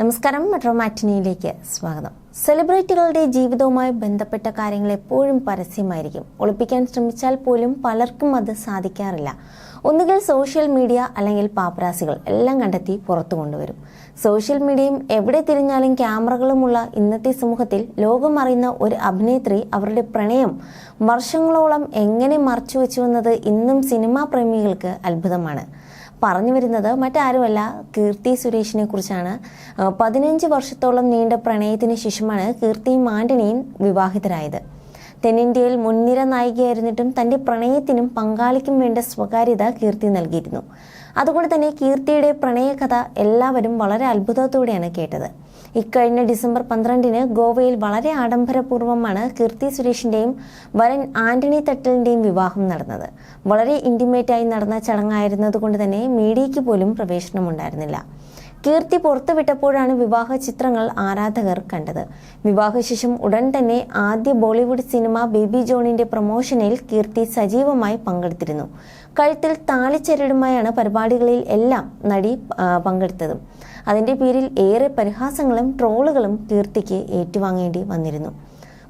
നമസ്കാരം മെട്രോ മാറ്റിനിയിലേക്ക് സ്വാഗതം. സെലിബ്രിറ്റികളുടെ ജീവിതവുമായി ബന്ധപ്പെട്ട കാര്യങ്ങൾ എപ്പോഴും പരസ്യമായിരിക്കും. ഒളിപ്പിക്കാൻ ശ്രമിച്ചാൽ പോലും പലർക്കും അത് സാധിക്കാറില്ല. ഒന്നുകിൽ സോഷ്യൽ മീഡിയ അല്ലെങ്കിൽ പാപ്പരാസികൾ എല്ലാം കണ്ടെത്തി പുറത്തു കൊണ്ടുവരും. സോഷ്യൽ മീഡിയയും എവിടെ തിരിഞ്ഞാലും ക്യാമറകളുമുള്ള ഇന്നത്തെ സമൂഹത്തിൽ ലോകം അറിയുന്ന ഒരു അഭിനേത്രി അവരുടെ പ്രണയം വർഷങ്ങളോളം എങ്ങനെ മറച്ചുവെച്ചുവെന്നത് ഇന്നും സിനിമാ പ്രേമികൾക്ക് അത്ഭുതമാണ്. പറഞ്ഞു വരുന്നത് മറ്റാരുമല്ല. കീർത്തി സുരേഷിനെ കുറിച്ചാണ്. പതിനഞ്ച് വർഷത്തോളം നീണ്ട പ്രണയത്തിന് ശേഷമാണ് കീർത്തിയും ആന്റണിയും വിവാഹിതരായത്. തെന്നിന്ത്യയിൽ മുൻനിര നായികയായിരുന്നിട്ടും തന്റെ പ്രണയത്തിനും പങ്കാളിക്കും വേണ്ട സ്വകാര്യത കീർത്തി നൽകിയിരുന്നു. അതുകൊണ്ട് തന്നെ കീർത്തിയുടെ പ്രണയകഥ എല്ലാവരും വളരെ അത്ഭുതത്തോടെയാണ് കേട്ടത്. ഇക്കഴിഞ്ഞ ഡിസംബർ പന്ത്രണ്ടിന് ഗോവയിൽ വളരെ ആഡംബരപൂർവമാണ് കീർത്തി സുരേഷിന്റെയും വരൻ ആന്റണി തട്ടലിന്റെയും വിവാഹം നടന്നത്. വളരെ ഇന്റിമേറ്റായി നടന്ന ചടങ്ങായിരുന്നതുകൊണ്ട് തന്നെ മീഡിയയ്ക്ക് പോലും പ്രവേശനമുണ്ടായിരുന്നില്ല. കീർത്തി പുറത്തുവിട്ടപ്പോഴാണ് വിവാഹ ചിത്രങ്ങൾ ആരാധകർ കണ്ടത്. വിവാഹശേഷം ഉടൻ തന്നെ ആദ്യ ബോളിവുഡ് സിനിമ ബേബി ജോണിന്റെ പ്രൊമോഷനിൽ കീർത്തി സജീവമായി പങ്കെടുത്തിരുന്നു. കഴുത്തിൽ താളിച്ചരടുമായാണ് പരിപാടികളിൽ എല്ലാം നടി പങ്കെടുത്തത്. അതിന്റെ പേരിൽ ഏറെ പരിഹാസങ്ങളും ട്രോളുകളും കീർത്തിക്ക് ഏറ്റുവാങ്ങേണ്ടി വന്നിരുന്നു.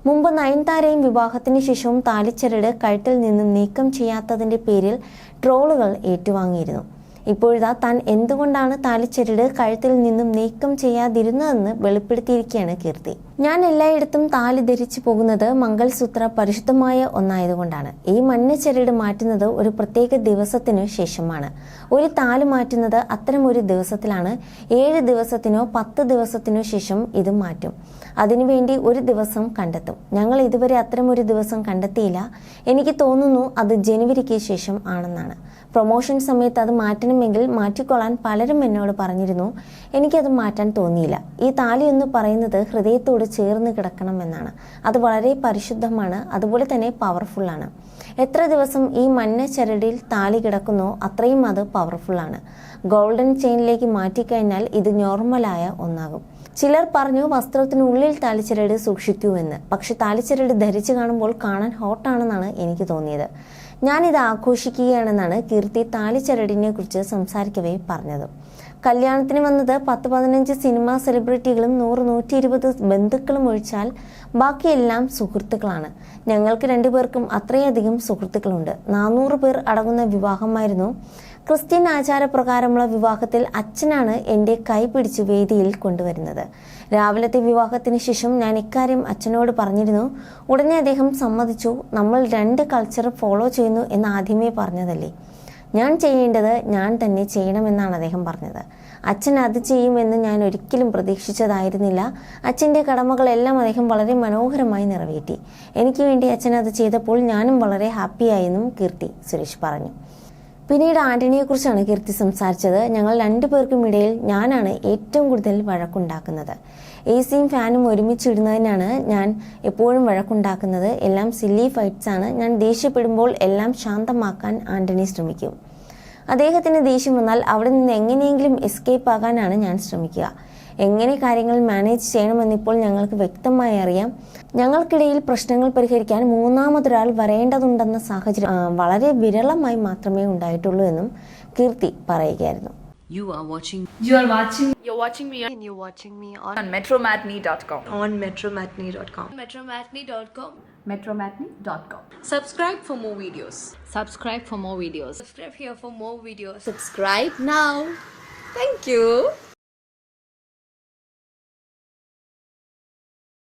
മുമ്പ് നയൻതാരയും വിവാഹത്തിന് ശേഷവും താലിച്ചരട് കഴുത്തിൽ നിന്നും നീക്കം ചെയ്യാത്തതിന്റെ പേരിൽ ട്രോളുകൾ ഏറ്റുവാങ്ങിയിരുന്നു. ഇപ്പോഴിതാ താൻ എന്തുകൊണ്ടാണ് താലിച്ചരട് കഴുത്തിൽ നിന്നും നീക്കം ചെയ്യാതിരുന്നതെന്ന് വെളിപ്പെടുത്തിയിരിക്കുകയാണ് കീർത്തി. ഞാൻ എല്ലായിടത്തും താലി ധരിച്ചു പോകുന്നത് മംഗൾസൂത്ര പരിശുദ്ധമായ ഒന്നായതുകൊണ്ടാണ്. ഈ മഞ്ഞ ചരട് മാറ്റുന്നത് ഒരു പ്രത്യേക ദിവസത്തിനു ശേഷമാണ്. ഒരു താൽ മാറ്റുന്നത് അത്തരം ഒരു ദിവസത്തിലാണ്. ഏഴ് ദിവസത്തിനോ പത്ത് ദിവസത്തിനോ ശേഷം ഇത് മാറ്റും. അതിനുവേണ്ടി ഒരു ദിവസം കണ്ടെത്തും. ഞങ്ങൾ ഇതുവരെ അത്തരം ഒരു ദിവസം കണ്ടെത്തിയില്ല. എനിക്ക് തോന്നുന്നു അത് ജനുവരിക്ക് ശേഷം ആണെന്നാണ്. പ്രൊമോഷൻ സമയത്ത് അത് മാറ്റണമെങ്കിൽ മാറ്റിക്കൊള്ളാൻ പലരും എന്നോട് പറഞ്ഞിരുന്നു. എനിക്കത് മാറ്റാൻ തോന്നിയില്ല. ഈ താലി എന്ന് പറയുന്നത് ഹൃദയത്തോട് ചേർന്ന് കിടക്കണമെന്നാണ്. അത് വളരെ പരിശുദ്ധമാണ്. അതുപോലെ തന്നെ പവർഫുള്ളാണ് എത്ര ദിവസം ഈ മഞ്ഞ ചരടിൽ താലി കിടക്കുന്നോ അത്രയും അത് പവർഫുള്ളാണ് ഗോൾഡൻ ചെയിനിലേക്ക് മാറ്റിക്കഴിഞ്ഞാൽ ഇത് നോർമലായ ഒന്നാകും. ചിലർ പറഞ്ഞു വസ്ത്രത്തിനുള്ളിൽ താലിച്ചരട് സൂക്ഷിക്കൂ എന്ന്. പക്ഷെ താലിച്ചരട് ധരിച്ചു കാണുമ്പോൾ കാണാൻ ഹോട്ടാണെന്നാണ് എനിക്ക് തോന്നിയത്. ഞാനിത് ആഘോഷിക്കുകയാണെന്നാണ് കീർത്തി താലിച്ചരടിനെ കുറിച്ച് സംസാരിക്കവേ പറഞ്ഞത്. കല്യാണത്തിന് വന്നത് പത്ത് പതിനഞ്ച് സിനിമാ സെലിബ്രിറ്റികളും നൂറ് നൂറ്റി ഇരുപത് ബന്ധുക്കളും ഒഴിച്ചാൽ ബാക്കിയെല്ലാം സുഹൃത്തുക്കളാണ്. ഞങ്ങൾക്ക് രണ്ടുപേർക്കും അത്രയധികം സുഹൃത്തുക്കളുണ്ട്. നാനൂറ് പേർ അടങ്ങുന്ന വിവാഹമായിരുന്നു ക്രിസ്ത്യൻ ആചാരപ്രകാരമുള്ള വിവാഹത്തിൽ അച്ഛനാണ് എന്റെ കൈ പിടിച്ച് വേദിയിൽ കൊണ്ടുവരുന്നത്. രാവിലത്തെ വിവാഹത്തിന് ശേഷം ഞാൻ ഇക്കാര്യം അച്ഛനോട് പറഞ്ഞിരുന്നു. ഉടനെ അദ്ദേഹം സമ്മതിച്ചു. നമ്മൾ രണ്ട് കൾച്ചർ ഫോളോ ചെയ്യുന്നു എന്ന് ആദ്യമേ പറഞ്ഞതല്ലേ? ഞാൻ ചെയ്യേണ്ടത് ഞാൻ തന്നെ ചെയ്യണമെന്നാണ് അദ്ദേഹം പറഞ്ഞത്. അച്ഛൻ അത് ചെയ്യുമെന്ന് ഞാൻ ഒരിക്കലും പ്രതീക്ഷിച്ചതായിരുന്നില്ല. അച്ഛന്റെ കടമകളെല്ലാം അദ്ദേഹം വളരെ മനോഹരമായി നിറവേറ്റി. എനിക്ക് വേണ്ടി അച്ഛൻ അത് ചെയ്തപ്പോൾ ഞാനും വളരെ ഹാപ്പിയായെന്നും കീർത്തി സുരേഷ് പറഞ്ഞു. പിന്നീട് ആന്റണിയെക്കുറിച്ചാണ് കീർത്തി സംസാരിച്ചത്. ഞങ്ങൾ രണ്ടുപേർക്കും ഇടയിൽ ഞാനാണ് ഏറ്റവും കൂടുതൽ വഴക്കുണ്ടാക്കുന്നത്. എ സിയും ഫാനും ഒരുമിച്ചിടുന്നതിനാണ് ഞാൻ എപ്പോഴും വഴക്കുണ്ടാക്കുന്നത്. എല്ലാം സില്ലി ഫൈറ്റ്സ് ആണ്. ഞാൻ ദേഷ്യപ്പെടുമ്പോൾ എല്ലാം ശാന്തമാക്കാൻ ആന്റണി ശ്രമിക്കും. അദ്ദേഹത്തിന് ദേഷ്യം വന്നാൽ അവിടെ നിന്ന് എങ്ങനെയെങ്കിലും എസ്കേപ്പ് ആകാനാണ് ഞാൻ ശ്രമിക്കുക. എങ്ങനെ കാര്യങ്ങൾ മാനേജ് ചെയ്യണമെന്നിപ്പോൾ ഞങ്ങൾക്ക് വ്യക്തമായി അറിയാം ഞങ്ങൾക്കിടയിൽ പ്രശ്നങ്ങൾ പരിഹരിക്കാൻ മൂന്നാമതൊരാൾ വരേണ്ടതുണ്ടെന്ന സാഹചര്യം വളരെ വിരളമായി മാത്രമേ ഉണ്ടായിട്ടുള്ളൂ എന്നും കീർത്തി പറയുകയായിരുന്നു You are watching You are watching You're watching me and you're watching me on, on metromatney.com. on metromatney.com. metromatney.com. Metromatney.com. Subscribe for more videos. subscribe for more videos. Subscribe here for more videos. Subscribe now. Thank you.